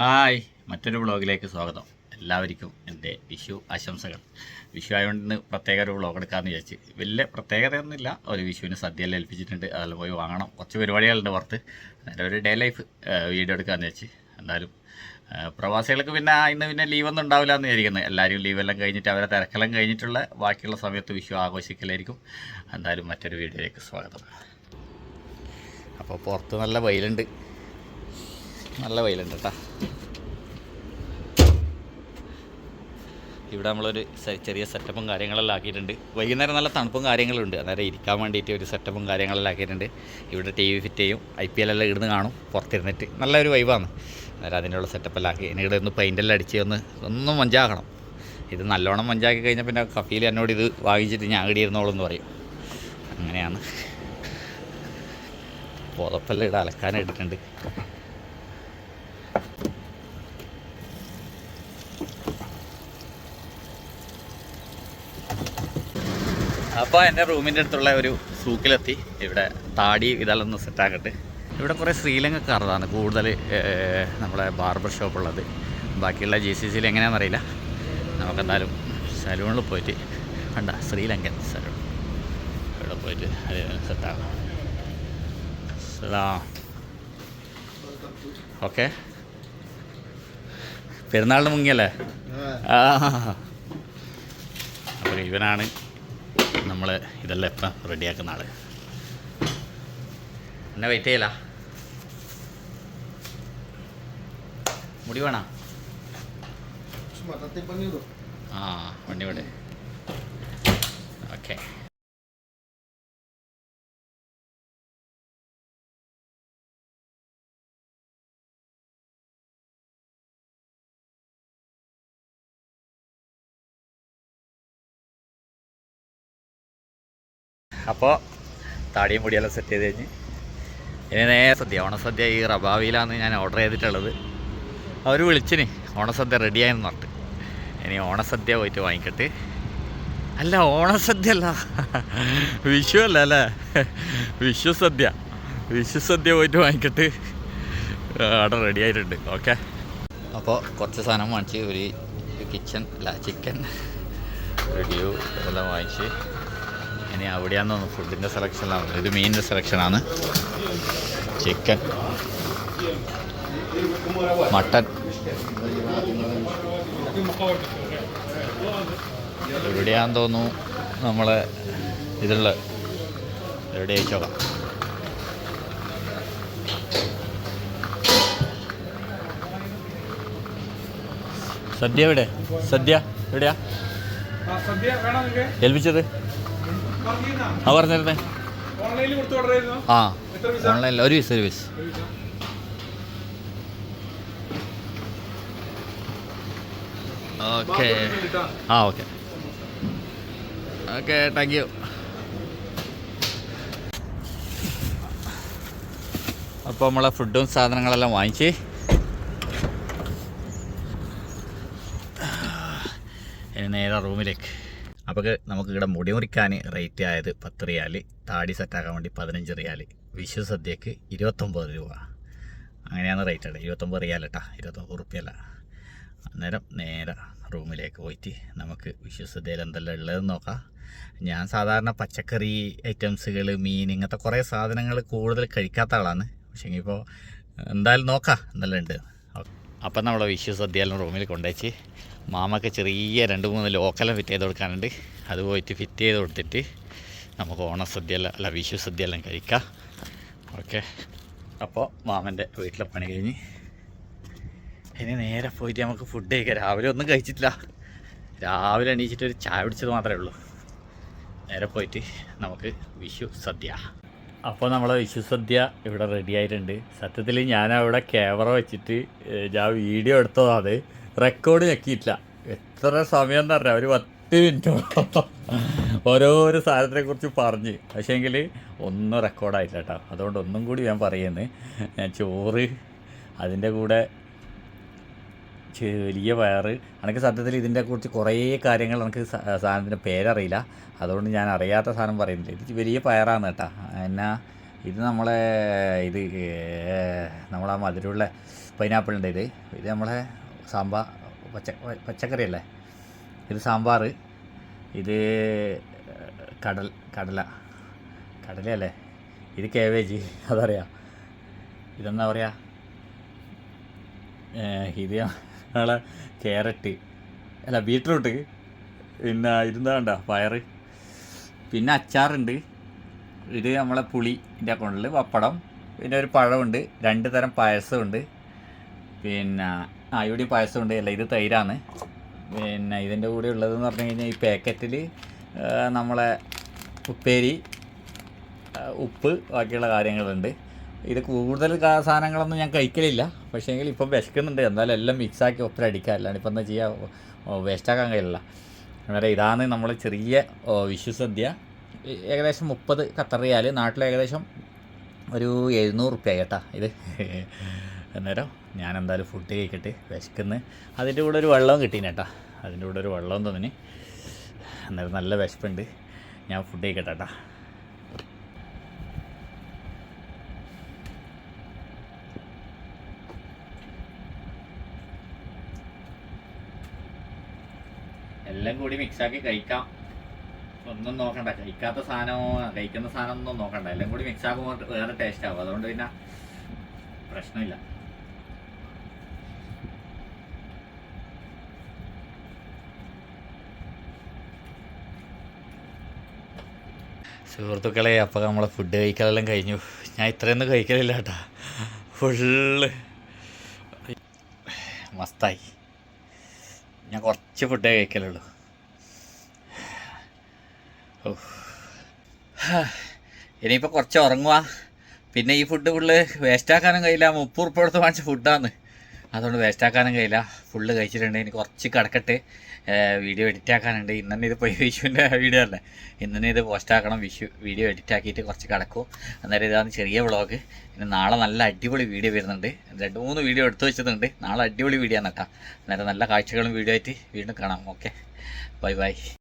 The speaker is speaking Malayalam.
ഹായ് മറ്റൊരു വ്ളോഗിലേക്ക് സ്വാഗതം. എല്ലാവർക്കും എന്റെ വിഷു ആശംസകൾ. വിഷു ആയതുകൊണ്ട് പ്രത്യേക ഒരു വ്ളോഗ് എടുക്കാമെന്ന് വിചാരിച്ച്. വലിയ പ്രത്യേകതയൊന്നുമില്ല. ഒരു വിഷുവിന് സദ്യയെല്ലാം ഏൽപ്പിച്ചിട്ടുണ്ട്. അതിൽ പോയി വാങ്ങണം. കുറച്ച് പരിപാടികളുണ്ട് പുറത്ത്. അതിന്റെ ഒരു ഡേ ലൈഫ് വീഡിയോ എടുക്കാമെന്ന് വെച്ച് എന്തായാലും പ്രവാസികൾക്ക് പിന്നെ ഇന്ന് പിന്നെ ലീവൊന്നും ഉണ്ടാവില്ല എന്ന് വിചാരിക്കുന്നത് എല്ലാവരും ലീവെല്ലാം കഴിഞ്ഞിട്ട് അവരെ തിരക്കെല്ലാം കഴിഞ്ഞിട്ടുള്ള ബാക്കിയുള്ള സമയത്ത് വിഷു ആഘോഷിക്കലായിരിക്കും. എന്തായാലും മറ്റൊരു വീഡിയോയിലേക്ക് സ്വാഗതം. അപ്പോൾ പുറത്ത് നല്ല വെയിലുണ്ട്. നല്ല വെയിലുണ്ട് കേട്ടോ. ഇവിടെ നമ്മളൊരു ചെറിയ സെറ്റപ്പും കാര്യങ്ങളെല്ലാം ആക്കിയിട്ടുണ്ട്. വൈകുന്നേരം നല്ല തണുപ്പും കാര്യങ്ങളും ഉണ്ട് അന്നേരം ഇരിക്കാൻ വേണ്ടിയിട്ട് ഒരു സെറ്റപ്പും കാര്യങ്ങളെല്ലാം ആക്കിയിട്ടുണ്ട്. ഇവിടെ ടി വി ഫിറ്റ് ചെയ്യും. ഐ പി എല്ലാം ഇടുന്ന് കാണും. പുറത്തിരുന്നിട്ട് നല്ലൊരു വൈബാണ് അന്നേരം അതിനുള്ള സെറ്റപ്പെല്ലാം ആക്കി. ഇനി ഇവിടെ ഒന്ന് പെയിന്റെല്ലാം അടിച്ച് ഒന്ന് ഒന്നും മഞ്ചാക്കണം. ഇത് നല്ലോണം മഞ്ചാക്കി കഴിഞ്ഞാൽ പിന്നെ കഫീൽ എന്നോട് ഇത് വാങ്ങിച്ചിട്ട് ഞാൻ ഇവിടെ ഇരുന്നോളെന്ന് പറയും. അങ്ങനെയാണ്. പുതപ്പെല്ലാം ഇവിടെ അലക്കാനിട്ടിട്ടുണ്ട് അപ്പോൾ എന്റെ റൂമിന്റെ അടുത്തുള്ള ഒരു സൂക്കിലെത്തി. ഇവിടെ താടി ഇതെല്ലാം ഒന്ന് സെറ്റാക്കട്ടെ ഇവിടെ കുറേ ശ്രീലങ്കക്കാരതാണ് കൂടുതൽ നമ്മുടെ ബാർബർ ഷോപ്പ് ഉള്ളത്. ബാക്കിയുള്ള ജി സി സിയിൽ എങ്ങനെയാണെന്നറിയില്ല നമുക്കെന്തായാലും സലൂണിൽ പോയിട്ട് കണ്ട ശ്രീലങ്കൻ സലൂൺ ഇവിടെ പോയിട്ട് അത് സെറ്റാക്കാം സലാം. ഓക്കെ. പെരുന്നാളിന് മുങ്ങിയല്ലേ? ആ. അപ്പോൾ ഇവനാണ് നമ്മൾ ഇതെല്ലാം എപ്പം റെഡിയാക്കുന്ന ആൾ. എന്നെ വെയിറ്റ് ചെയ്യല? മുടി വേണോ. ആ വണ്ടി വിടെ. ഓക്കെ അപ്പോൾ താടിയും മുടിയെല്ലാം സെറ്റ് ചെയ്ത് കഴിഞ്ഞ് ഇനി നേരെ സദ്യ ഓണസദ്യ ഈ റബാവിയിലാണ് ഞാൻ ഓർഡർ ചെയ്തിട്ടുള്ളത്. അവർ വിളിച്ചിന് ഓണസദ്യ റെഡിയായെന്ന് പറഞ്ഞിട്ട്. ഇനി ഓണസദ്യ പോയിട്ട് വാങ്ങിക്കട്ട്. അല്ല ഓണസദ്യ അല്ല. വിഷു അല്ല അല്ലേ? വിഷു സദ്യ. വിഷു സദ്യ പോയിട്ട് വാങ്ങിക്കട്ട്. അവിടെ റെഡി ആയിട്ടുണ്ട്. ഓക്കെ അപ്പോൾ കുറച്ച് സാധനം വാങ്ങിച്ച് ഒരു കിച്ചൺ അല്ല ചിക്കൻ റെഡിയോ ഇതെല്ലാം വാങ്ങിച്ച് ഇനി അവിടെയാന്ന് തോന്നുന്നു ഫുഡിന്റെ സെലക്ഷനിലാണ് ഇത് മീനിന്റെ സെലക്ഷനാണ് ചിക്കൻ മട്ടൻ എവിടെയാന്ന് തോന്നുന്നു നമ്മളെ ഇതുള്ള എവിടെ അയച്ചോക്കാം സദ്യ എവിടെ? സദ്യ എവിടെയാ? ഏൽപ്പിച്ചത്? ആ പറഞ്ഞിരുന്നേ ആ ഓൺലൈനിൽ ഒരു വിസ ഒരു വിസ ഓക്കെ ആ ഓക്കെ ഓക്കെ താങ്ക് യു അപ്പോൾ നമ്മളെ ഫുഡും സാധനങ്ങളെല്ലാം വാങ്ങിച്ച്. ഇനി നേരെ റൂമിലേക്ക് അപ്പോൾ നമുക്ക് ഇവിടെ മുടി മുറിക്കാൻ റേറ്റ് ആയത് പത്ത് റിയാൽ താടി സെറ്റാക്കാൻ വേണ്ടി പതിനഞ്ച് റിയാൽ വിഷു സദ്യക്ക് ഇരുപത്തൊമ്പത് രൂപ. അങ്ങനെയാണ് റേറ്റ് ഉള്ളത് ഇരുപത്തൊമ്പത് റിയാൽ കേട്ടാ ഇരുപത്തൊമ്പത് റുപ്യല്ല അന്നേരം നേരെ റൂമിലേക്ക് പോയിട്ട് നമുക്ക് വിഷു സദ്യയിൽ എന്തെല്ലാം ഉള്ളതെന്ന് നോക്കാം. ഞാൻ സാധാരണ പച്ചക്കറി ഐറ്റംസുകൾ മീൻ ഇങ്ങനത്തെ കുറേ സാധനങ്ങൾ കൂടുതൽ കഴിക്കാത്ത ആളാണ്. പക്ഷേ ഇപ്പോൾ എന്തായാലും നോക്കാം എന്തെല്ലാം ഉണ്ട്. അപ്പം നമ്മളെ വിഷു സദ്യയെല്ലാം റൂമിൽ കൊണ്ടുവച്ച് മാമക്ക് ചെറിയ രണ്ട് മൂന്ന് ലോക്കലം ഫിറ്റ് ചെയ്ത് കൊടുക്കാനുണ്ട്. അത് പോയിട്ട് ഫിറ്റ് ചെയ്ത് കൊടുത്തിട്ട് നമുക്ക് ഓണസദ്യയെല്ലാം അല്ല വിഷു സദ്യയെല്ലാം കഴിക്കാം. ഓക്കെ. അപ്പോൾ മാമന്റെ വീട്ടിലെ പണി കഴിഞ്ഞ് ഇനി നേരെ പോയിട്ട് നമുക്ക് ഫുഡ് കഴിക്കാം. രാവിലെ ഒന്നും കഴിച്ചിട്ടില്ല. രാവിലെ എണീച്ചിട്ട് ഒരു ചായ പിടിച്ചത് മാത്രമേ ഉള്ളൂ. നേരെ പോയിട്ട് നമുക്ക് വിഷു സദ്യ. അപ്പോൾ നമ്മളെ വിശ്വസദ്യ സദ്യ ഇവിടെ റെഡി ആയിട്ടുണ്ട്. സത്യത്തിൽ ഞാൻ അവിടെ ക്യാമറ വെച്ചിട്ട് ഞാൻ വീഡിയോ എടുത്തതാണ് റെക്കോർഡ് ഞെക്കിയിട്ടില്ല എത്ര സമയം എന്ന് പറഞ്ഞാൽ ഒരു പത്ത് മിനിറ്റ് ഓരോരോ സാധനത്തിനെ കുറിച്ച് പറഞ്ഞ്. പക്ഷേങ്കിൽ ഒന്നും റെക്കോർഡായില്ല കേട്ടോ അതുകൊണ്ട് ഒന്നും കൂടി ഞാൻ പറയുന്നത് ഞാൻ ചോറ് അതിന്റെ കൂടെ ചെ- വലിയ വയറ്. എനിക്ക് സത്യത്തിൽ ഇതിന്റെ കുറിച്ച് കുറേ കാര്യങ്ങൾ എനിക്ക് സാധനത്തിന്റെ പേരറിയില്ല. അതുകൊണ്ട് ഞാൻ അറിയാത്ത സാധനം പറയുന്നില്ല. ഇത് വലിയ പയറാണ് കേട്ടോ. എന്നാ ഇത് നമ്മളെ ഇത് നമ്മളെ മധുരമുള്ള പൈനാപ്പിളിന്റെ ഇത്. ഇത് നമ്മളെ സാമ്പാർ പച്ച പച്ചക്കറി അല്ലേ ഇത് സാമ്പാർ. ഇത് കടൽ കടല. കടലയല്ലേ? ഇത് കേവേജ് അതറിയാം? ഇതെന്താ പറയുക ഇത് നമ്മളെ ക്യാരറ്റ് അല്ല ബീട്രൂട്ട്. പിന്നെ ഇരുന്നാണ്ട പയറ്. പിന്നെ അച്ചാറുണ്ട്. ഇത് നമ്മളെ പുളിന്റെ അക്കൗണ്ടിൽ പപ്പടം. പിന്നെ ഒരു പഴമുണ്ട് രണ്ട് തരം പായസമുണ്ട് പിന്നെ ആ ഇവിടെ പായസമുണ്ട് അല്ല ഇത് തൈരാണ്. പിന്നെ ഇതിന്റെ കൂടെ ഉള്ളതെന്ന് പറഞ്ഞു കഴിഞ്ഞാൽ ഈ പാക്കറ്റിൽ നമ്മളെ ഉപ്പേരി ഉപ്പ് ബാക്കിയുള്ള കാര്യങ്ങളുണ്ട്. ഇത് കൂടുതൽ സാധനങ്ങളൊന്നും ഞാൻ കഴിക്കലില്ല. പക്ഷേ എങ്കിൽ ഇപ്പം വിശക്കുന്നുണ്ട്. എന്തായാലും എല്ലാം മിക്സാക്കി ഒത്തിരി അടിക്കുക. ഇപ്പം എന്താ ചെയ്യുക വേസ്റ്റാക്കാൻ കഴിയില്ല. അന്നേരം ഇതാണ് നമ്മൾ ചെറിയ ഓ, വിഷു സദ്യ ഏ- ഏകദേശം മുപ്പത് കത്തറിയാൽ നാട്ടിൽ ഏകദേശം ഒരു എഴുന്നൂറ് റുപ്യ കേട്ടാ ഇത്. അന്നേരം ഞാൻ എന്തായാലും ഫുഡ് കഴിക്കട്ടെ. വിശക്കുന്ന്. അതിന്റെ കൂടെ ഒരു വെള്ളവും കിട്ടീന് കേട്ടാ. അതിന്റെ കൂടെ ഒരു വെള്ളവും തോന്നി അന്നേരം നല്ല വിശപ്പുണ്ട്. ഞാൻ ഫുഡ് കഴിക്കട്ടെ കേട്ടാ. എല്ലാം കൂടി മിക്സാക്കി കഴിക്കാം. ഒന്നും നോക്കണ്ട. കഴിക്കാത്ത സാധനമോ കഴിക്കുന്ന സാധനം ഒന്നും നോക്കണ്ട. എല്ലാം കൂടി മിക്സ് ആകുമ്പോൾ വേറെ ടേസ്റ്റ് ആവും. അതുകൊണ്ട് പിന്നെ പ്രശ്നമില്ല. സുഹൃത്തുക്കളെ അപ്പോൾ നമ്മളെ ഫുഡ് കഴിക്കലെല്ലാം കഴിഞ്ഞു. ഞാൻ ഇത്രയൊന്നും കഴിക്കലില്ല കേട്ടാ. ഫുള്ള് മസ്തായി. ഞാൻ കുറച്ച് ഫുഡേ കഴിക്കലുള്ളൂ. ഇനിയിപ്പോൾ കുറച്ച് ഉറങ്ങുക പിന്നെ ഈ ഫുഡ് ഫുള്ള് വേസ്റ്റാക്കാനും കഴിയില്ല. മുപ്പത് കൊടുത്ത് വാങ്ങിച്ച ഫുഡാണ് അതുകൊണ്ട് വേസ്റ്റാക്കാനും കഴിയില്ല. ഫുള്ള് കഴിച്ചിട്ടുണ്ട്. ഇനി കുറച്ച് കിടക്കട്ടെ. വീഡിയോ എഡിറ്റ് ആക്കാനുണ്ട്. ഇന്ന് തന്നെ ഇത് പോയി വിഷുവിന്റെ വീഡിയോ അല്ലേ? ഇന്ന് തന്നെ ഇത് പോസ്റ്റ് ആക്കണം. വിഷു വീഡിയോ എഡിറ്റ് ആക്കിയിട്ട് കുറച്ച് കിടക്കും. അന്നേരം ഇതാണ് ചെറിയ വ്ളോഗ് ഇനി നാളെ നല്ല അടിപൊളി വീഡിയോ വരുന്നുണ്ട്. രണ്ട് മൂന്ന് വീഡിയോ എടുത്തു വെച്ചിട്ടുണ്ട്. നാളെ അടിപൊളി വീഡിയോ ആണ് കേട്ടോ. അന്നേരം നല്ല കാഴ്ചകളും വീഡിയോ ആയിട്ട് വീണ്ടും കാണാം. Okay bye bye